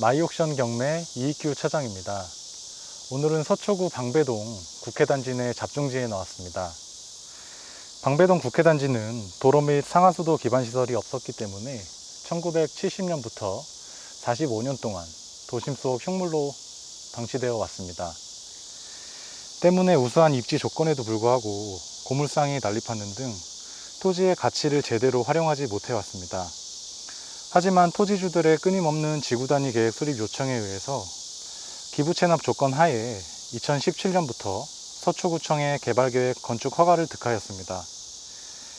마이옥션 경매 이익규 차장입니다. 오늘은 서초구 방배동 국회단지 내 잡종지에 나왔습니다. 방배동 국회단지는 도로 및 상하수도 기반 시설이 없었기 때문에 1970년부터 45년 동안 도심 속 흉물로 방치되어 왔습니다. 때문에 우수한 입지 조건에도 불구하고 고물상이 난립하는 등 토지의 가치를 제대로 활용하지 못해 왔습니다. 하지만 토지주들의 끊임없는 지구 단위 계획 수립 요청에 의해서 기부 체납 조건 하에 2017년부터 서초구청의 개발 계획 건축 허가를 득하였습니다.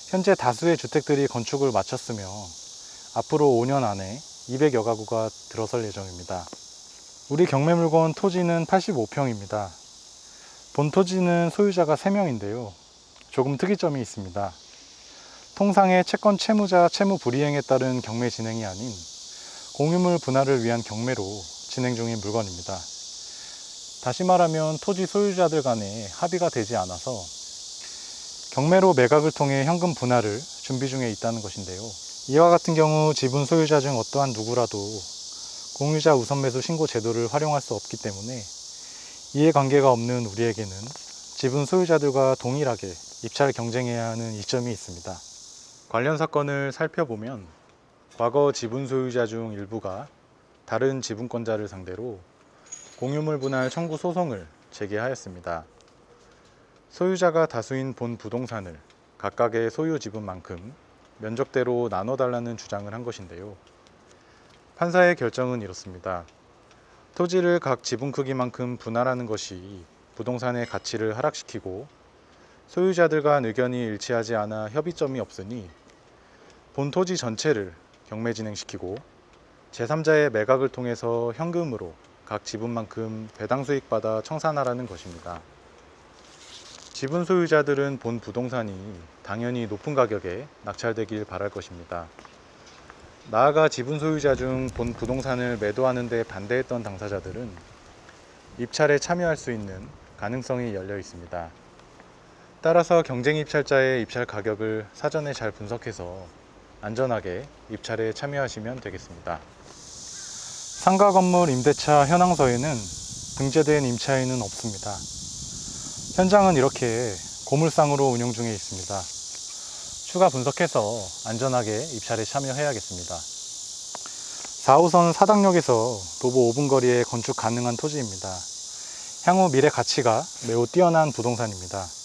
현재 다수의 주택들이 건축을 마쳤으며 앞으로 5년 안에 200여 가구가 들어설 예정입니다. 우리 경매물건 토지는 85평입니다. 본 토지는 소유자가 3명인데요. 조금 특이점이 있습니다. 통상의 채권 채무자 채무 불이행에 따른 경매 진행이 아닌 공유물 분할을 위한 경매로 진행 중인 물건입니다. 다시 말하면 토지 소유자들 간에 합의가 되지 않아서 경매로 매각을 통해 현금 분할을 준비 중에 있다는 것인데요. 이와 같은 경우 지분 소유자 중 어떠한 누구라도 공유자 우선 매수 신고 제도를 활용할 수 없기 때문에 이해관계가 없는 우리에게는 지분 소유자들과 동일하게 입찰 경쟁해야 하는 이점이 있습니다. 관련 사건을 살펴보면 과거 지분 소유자 중 일부가 다른 지분권자를 상대로 공유물 분할 청구 소송을 제기하였습니다. 소유자가 다수인 본 부동산을 각각의 소유 지분만큼 면적대로 나눠달라는 주장을 한 것인데요. 판사의 결정은 이렇습니다. 토지를 각 지분 크기만큼 분할하는 것이 부동산의 가치를 하락시키고 소유자들 간 의견이 일치하지 않아 협의점이 없으니 본 토지 전체를 경매 진행시키고 제3자의 매각을 통해서 현금으로 각 지분만큼 배당 수익 받아 청산하라는 것입니다. 지분 소유자들은 본 부동산이 당연히 높은 가격에 낙찰되길 바랄 것입니다. 나아가 지분 소유자 중 본 부동산을 매도하는 데 반대했던 당사자들은 입찰에 참여할 수 있는 가능성이 열려 있습니다. 따라서 경쟁 입찰자의 입찰 가격을 사전에 잘 분석해서 안전하게 입찰에 참여하시면 되겠습니다. 상가 건물 임대차 현황서에는 등재된 임차인은 없습니다. 현장은 이렇게 고물상으로 운영 중에 있습니다. 추가 분석해서 안전하게 입찰에 참여해야겠습니다. 4호선 사당역에서 도보 5분 거리에 건축 가능한 토지입니다. 향후 미래 가치가 매우 뛰어난 부동산입니다.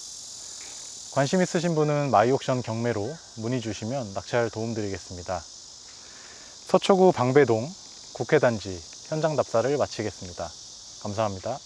관심 있으신 분은 마이옥션 경매로 문의 주시면 낙찰 도움드리겠습니다. 서초구 방배동 국회단지 현장 답사를 마치겠습니다. 감사합니다.